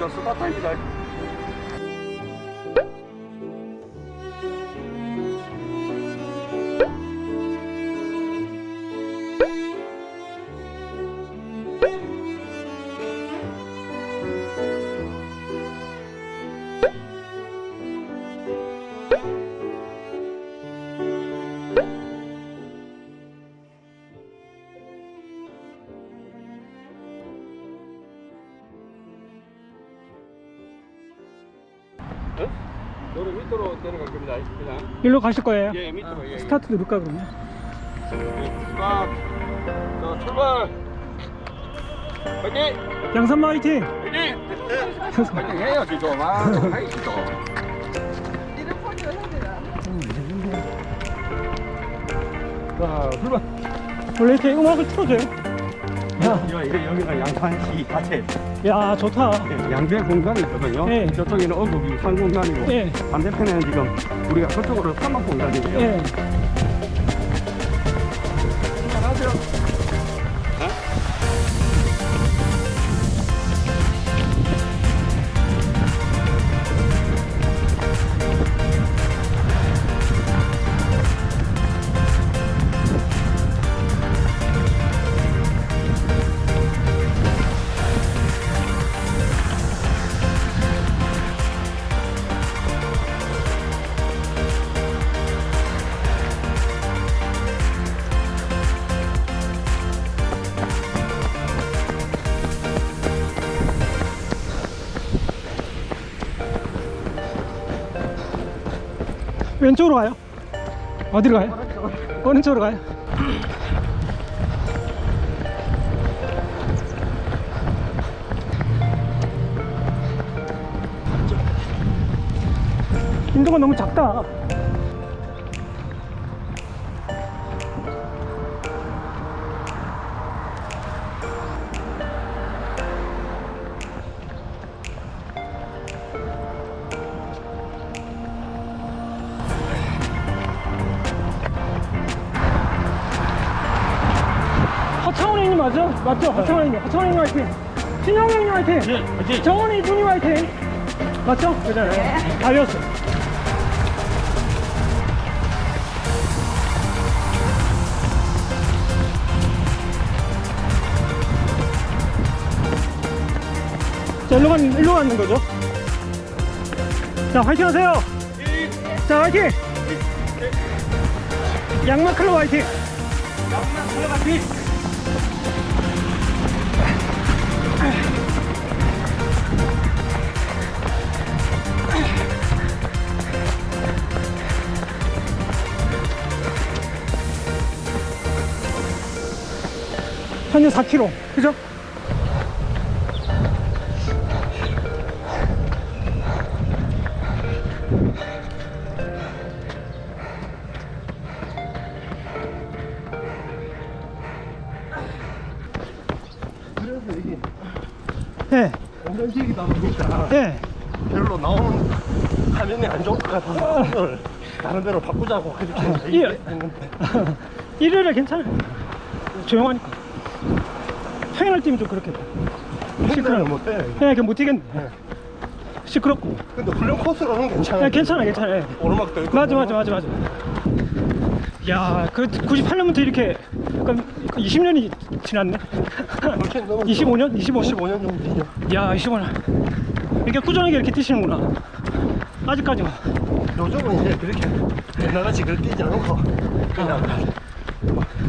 여기서 이제 스 타트입니다. 요리 밑으로 내려갈 겁니다. 그냥. 일로 가실 거예요? 예, 밑으로. 예, 예. 스타트 누를까 그러면? 스타트. 자, 출발. 화이팅! 양산마 화이팅! 화이팅! 화이팅 해야지 좀. 아, 좀 해야지 좀. 자, 출발. 원래 이렇게 음악을 틀어줘요? 야, 이거 여기가 양산시 자체 야 좋다. 양대 공간이 있거든요. 네. 저쪽에는 어급이 상공간이고 예, 반대편에는 지금 우리가 그쪽으로 사막 공간이에요. 예. 안녕하세요. 왼쪽으로 가요? 어디로 가요? 오른쪽으로 가요? 인도가 너무 작다. 맞죠? 맞죠? 하청원님, 하청원님 화이팅! 신영님 화이팅! 예, 화이팅! 정원이, 이준이 화이팅! 맞죠? 그잖아요. 다 배웠어. 자, 일로 가는, 일로 가는 거죠. 자, 화이팅 하세요! 자, 화이팅! 양마 클럽 화이팅! 양마 클럽 화이팅! 4,004km 그죠? 예. 예. 별로 나오는 화면이 안 좋을 것 같아서 오늘 다른 데로 바꾸자고 그렇게 아, 예. 얘기했는데. 일요일에 괜찮아 조용하니까. 평일날 뛰면 좀 그렇게. 시끄러워 못해 예, 그냥 못 뛰겠네. 시끄럽고. 근데 훈련 코스로는 괜찮아 예, 괜찮아, 괜찮아. 예. 오르막도 있고 맞아, 맞아, 맞아, 맞아. 야, 그 98년부터 이렇게, 그럼 20년이 지났네? 그렇게 넘었죠. 25년? 25년? 25년 정도 야, 25년. 이렇게 꾸준하게 이렇게 뛰시는구나. 아직까지만. 요즘은 이제 그렇게 옛날같이 그렇게 뛰지 않고 그냥 뭐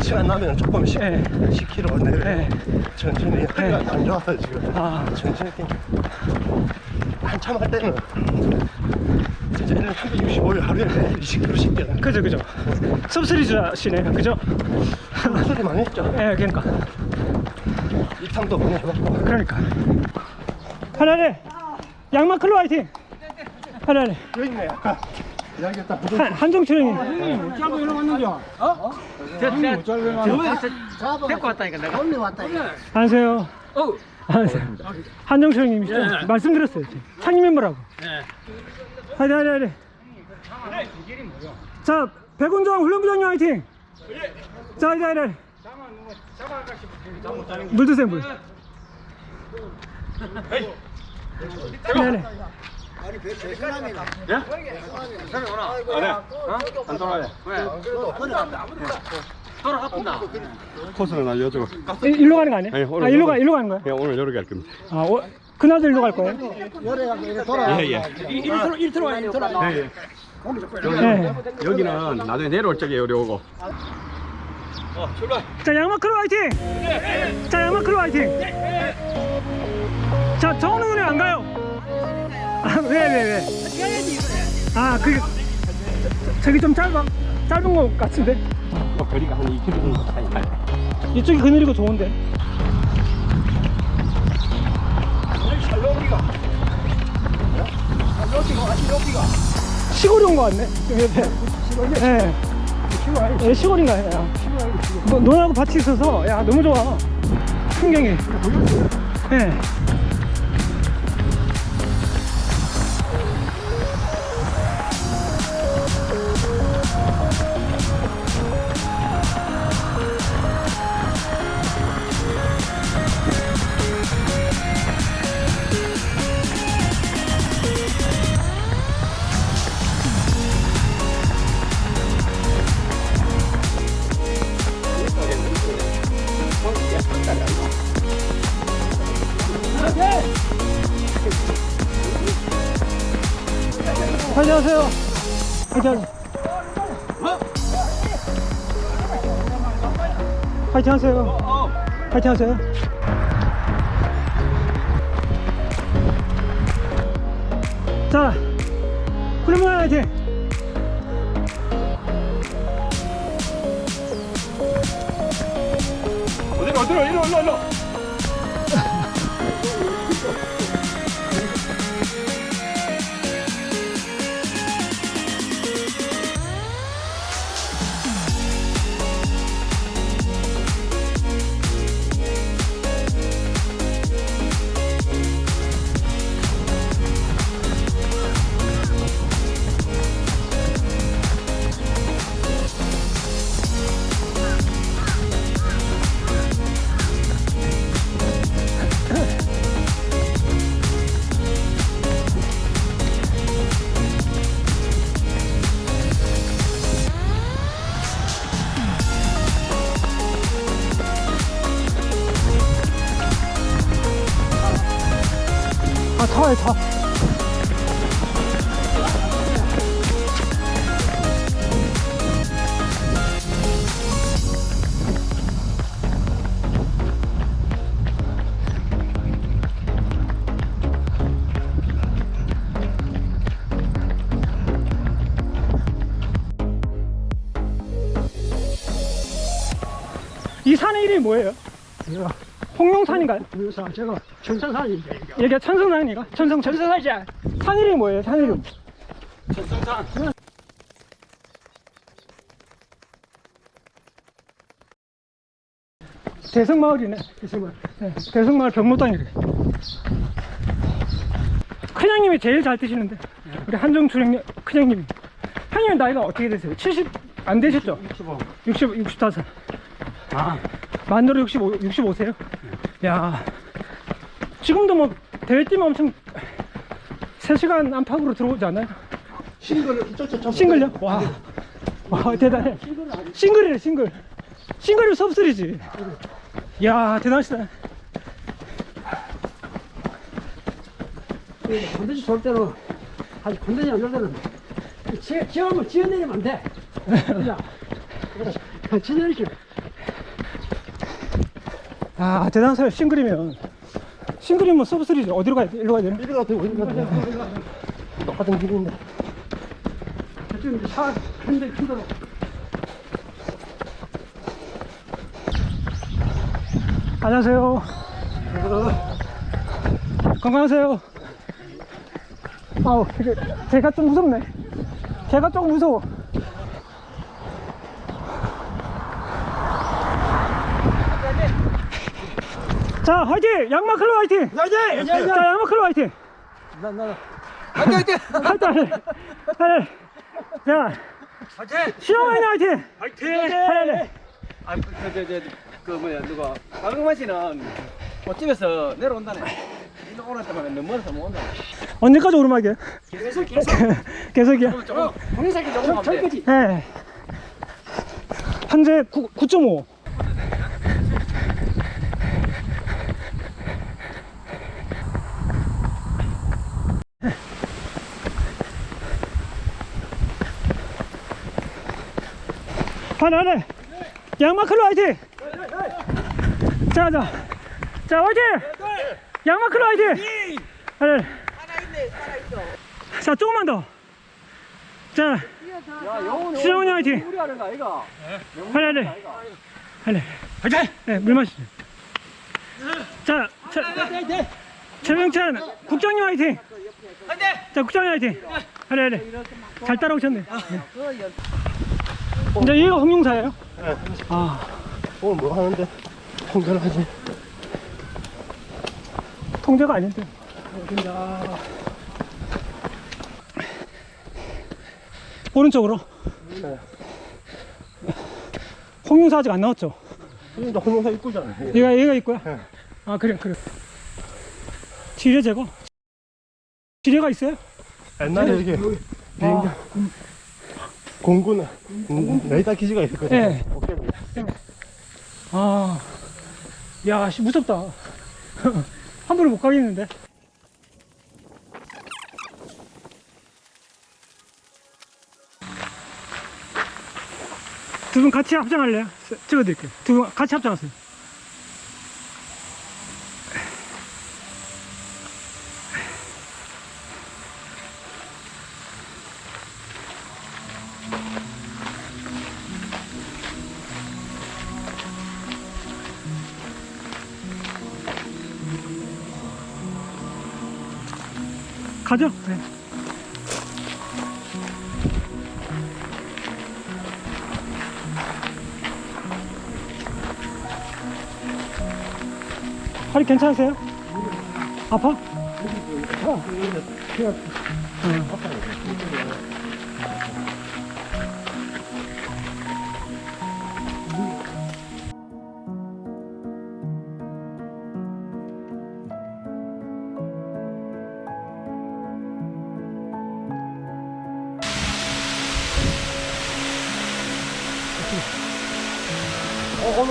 시간 나면 조금씩 예. 10km 내려 예. 천천히 허리가 안 좋아서 지금 아. 천천히 뛰 한참 할 때는 진짜 1년 365일 하루에 20km씩 뛰어 그죠, 그죠. 섭스리즈시네, 그죠? 소리 많이 했죠 예, 그러니까. 입상도 많이 해봤고 그러니까. 하나네. 양마클로 화이팅! 하나네. 여기 있네 아까 이야기했다 부동 한, 한정철 형님. 데리고 왔다니까 내가 안녕하세요. 안녕하세요. 한정철 형님이 말씀드렸어요. 지금. 창립 멤버라고. 하이하이하이 자, 백운정 훈련부장님 화이팅! 자, 하이하이물 드세요, 물. 네네. 안 돌아야 돌아갔구나. 코스는 알려주고 이- 일로 가는 거 아니에요? 아니, 오늘 아, 일로 가, 일로 가는 거예요? 그냥 오늘 여러 개할 겁니다 아, 어, 그날도 일로 갈 거예요? 예예 일트로 일트로 와야 돼. 예, 네. 여기는 나중에 내려올 적에 어려우고 자, 양마크로 화이팅! 자, 양마크로 화이팅! 자, 안 가요. 아, 왜, 왜, 왜? 아, 그, 저기 좀 짧아. 짧은 것 같은데? 뭐 거리가 한 2km 정도 차이 나요 이쪽이 그늘이고 좋은데. 시골이 온 것 같네. 여기 옆에. 네. 예, 시골인가 해요. 너, 너하고 같이 있어서, 야, 너무 좋아. 풍경이. 예. 화이팅 하세요. 화이팅 하세요. 자, 그러면 화이팅. 어디로 어디로 이리로 일로 일로 아, 차에 차. 이 산의 이름이 뭐예요? 홍룡산인가요? 그래서 제가 천상산인데. 여기가 천성산이가? 천성 천성산이자 산 이름이 뭐예요? 산 이름 대성마을이네. 대성마을. 네, 대성마을 병로당이래. 큰형님이 제일 잘 드시는데 우리 한정출 형님 큰형님 형님 나이가 어떻게 되세요? 70 안 되셨죠? 60 65 아. 만으로 65, 65세요? 야 지금도 뭐 대회 뛰면 엄청 3시간 안팎으로 들어오지 않아요? 싱글 저저 싱글요? 와, 와 대단해. 싱글이래 싱글. 싱글이 섭슬이지. 야 대단하시다. 건드지 좋을 때는 아직 건드지 않을 때는 지, 지하면 지어내리면 안돼. 그죠? 지어내리지 아 대단하세요 싱글이면. 싱글이면 섭슬이지 어디로 가야 돼? 일로 가야 되나? 이리 가도 어디 가도 똑같은 길인데. 지금 차 현대 힘들어 안녕하세요. 건강하세요. 아우 개가 좀 무섭네. 개가 조금 무서워 자 화이팅! 양마클로 화이팅! 야야 자 양마클로 화이팅! 나 나. 화이팅 화이팅! 자 시어머니 화이팅! 화이팅! 화이팅! 아 저 저 저 그 뭐야 누가? 강금만 씨는 꽃집에서 내려온다네. 오른쪽만 너무 멀어서 못 온다. 언제까지 오르막이에요? 계속 계속. 계속이요? 조금 조금. 저. 저기까지. 네. 현재 9, 9.5. 하 나, 하나. 양마클로 화이팅! 자, 자. 자, 화이팅! 양마클로 화이팅! 하나, 자, 조금만 더. 자, 야, 영훈이 수정훈이 화이팅! 하나, 하나. 하나. 화이팅! 네, 물 마시죠. 자, 자, 최명찬, 국장님 화이팅! 자, 국장님 화이팅! 하나, 하나. 잘 따라오셨네. 네. 이제 얘가 홍용사예요? 네. 아, 오늘 뭐 하는데? 통과를 하지. 통제가 아닌데. 오른쪽으로. 네. 홍용사 아직 안 나왔죠? 지금도 홍영사 이쁘잖아. 얘가 얘가 있고요. 네. 아 그래 그래. 지뢰 제거. 지뢰가 있어요? 옛날에 이렇게 비행기 공군 음, 레이더 기지가 있었거든. 네. 오케이. 아, 야, 씨, 무섭다. 함부로 못 가겠는데. 두 분 같이 합장할래요? 찍어드릴게요. 두 분 같이 합장하세요. 가죠? 네. 허리 괜찮으세요? 아파? 어,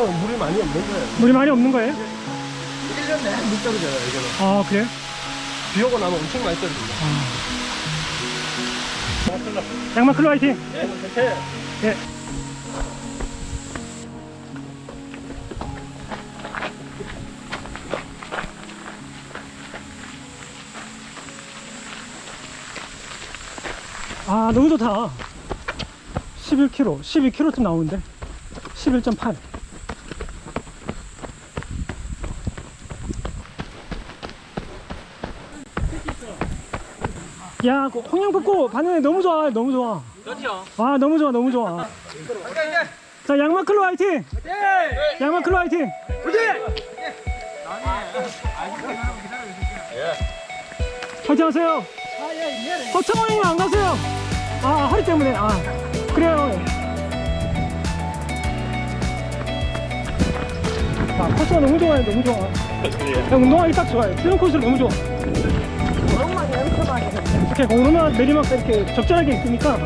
오늘 물이 많이 없는 거예요. 물이 많이 없는 거예요? 1년 내내 물 떨어져요, 이거는. 아, 그래요? 비 오고 나면 엄청 많이 떨어집니다. 양말 클로 화이팅! 네. 예. 아, 너무 좋다. 11km, 12km 좀 나오는데. 11.8. 야, 그 홍영폭포 봤는데 너무 좋아, 너무 좋아. 그렇죠. 아 너무 좋아 너무 좋아. 자 양마클로 화이팅! 양마클로 화이팅! 화이팅! 하세요. 허청원 형님 안 가세요. 아 허리 때문에. 아 그래요. 아 코스가 너무 좋아요 너무 좋아. 형 운동하기 딱 좋아요. 뛰는 코스를 너무 좋아 이렇게 오르막 내리막 이렇게 적절하게 있으니까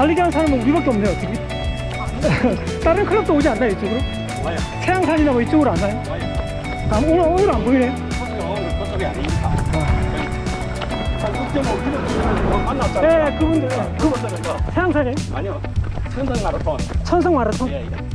달리기 하는 사람은 우리밖에 없네요, 어떻게? 다른 클럽도 오지 않나요, 이쪽으로? 와요. 태양산이나 뭐 이쪽으로 안 와요? 와요. 아, 오늘, 오늘 안 보이네요. 아니니까. 한 6.5km 만났잖아. 네, 그분들, 네, 그, 그분들은 거. 태양산이에요? 아니요. 천성 마라톤. 천성 마라톤? 예, 예.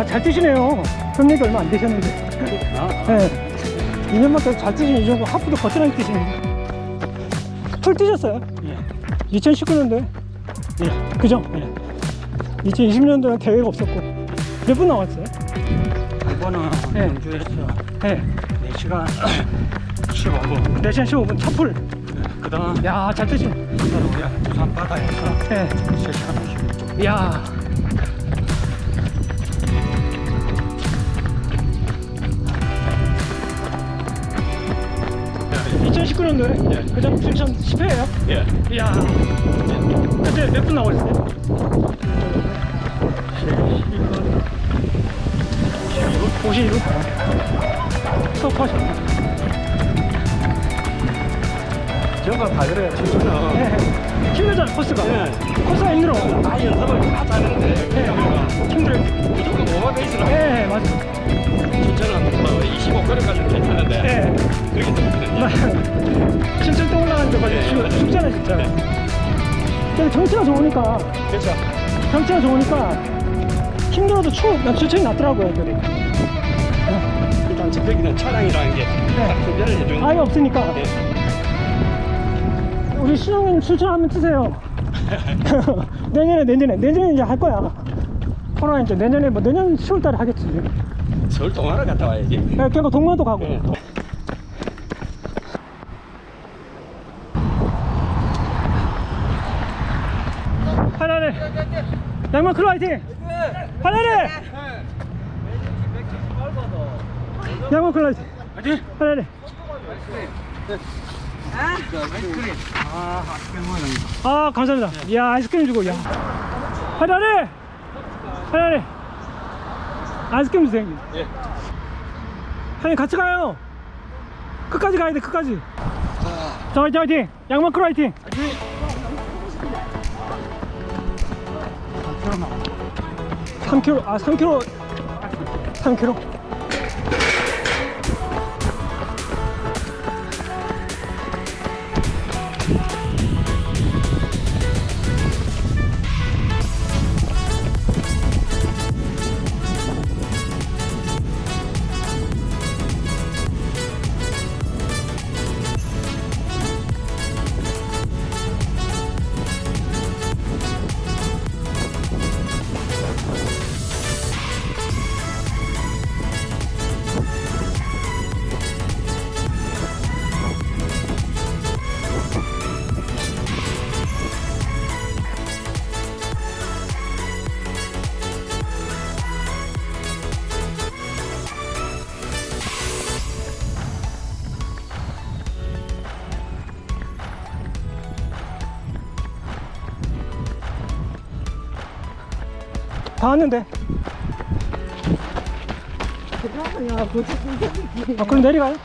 아, 잘 뛰시네요. 경력이 얼마 안 되셨는데. 네. 2년밖에 잘 뛰시는 이 정도 하프도 거뜬하게 뛰시는데. 풀 뛰셨어요? 예. 2019년도에. 예. 그죠? 예. 2020년도에 대회가 없었고. 몇 분 나왔어요? 이번은 예. 경주에서 네. 4시간 15분. 4시간 15분 첫 풀. 그 다음 야, 잘 뛰시네. 부산 바다에서 네. 3시간 50분. 야. 예. 2019년도에 예. 그전 출전 10회예요. 예. 이야. 그때 몇 분 나오셨어요? 52분. 수업하셨네. 저거 다 그래요. 진짜는. 네. 힘들잖아, 코스가. 예. 코스가 힘들어. 다 연습을 다 짜는데 네. 힘들어요. 무조건 오버 베이스라. 네, 맞아. 진 짜는 뭐 25km까지 괜찮은데 네. 그렇게. 진짜 또 올라가는데 맞아. 네, 춥- 맞아요. 춥잖아, 진짜. 근데 경치가 좋으니까, 그렇죠. 경치가 좋으니까 힘들어도 추, 난 추천이 낫더라고요, 애들이. 일단 저기는 차량이라는 게딱 구별을 해주는 아예 없으니까. 예. 우리 신영님 추천 한번 쓰세요. 내년에, 내년에, 내년에 이제 할 거야. 코로나 이제 내년에 뭐 내년 10월 달에 하겠지. 서울 동화를 갔다 와야지. 야, 걔가 동만도 가고. 예. 하나를. 양만 클로 화이팅! 하나를! 양만 클로 화이팅! 하나를. 아, 감사합니다. 이야, 아이스크림 주고, 야. 하나를! 하나를! 아이스크림 주세요, 형님. 예. 형님, 같이 가요. 끝까지 가야 돼, 끝까지. 자, 화이팅, 화이팅! 양만 클로 화이팅! 3kg, 아 3kg, 3kg. 다 왔는데. 아, 그럼 내려가요?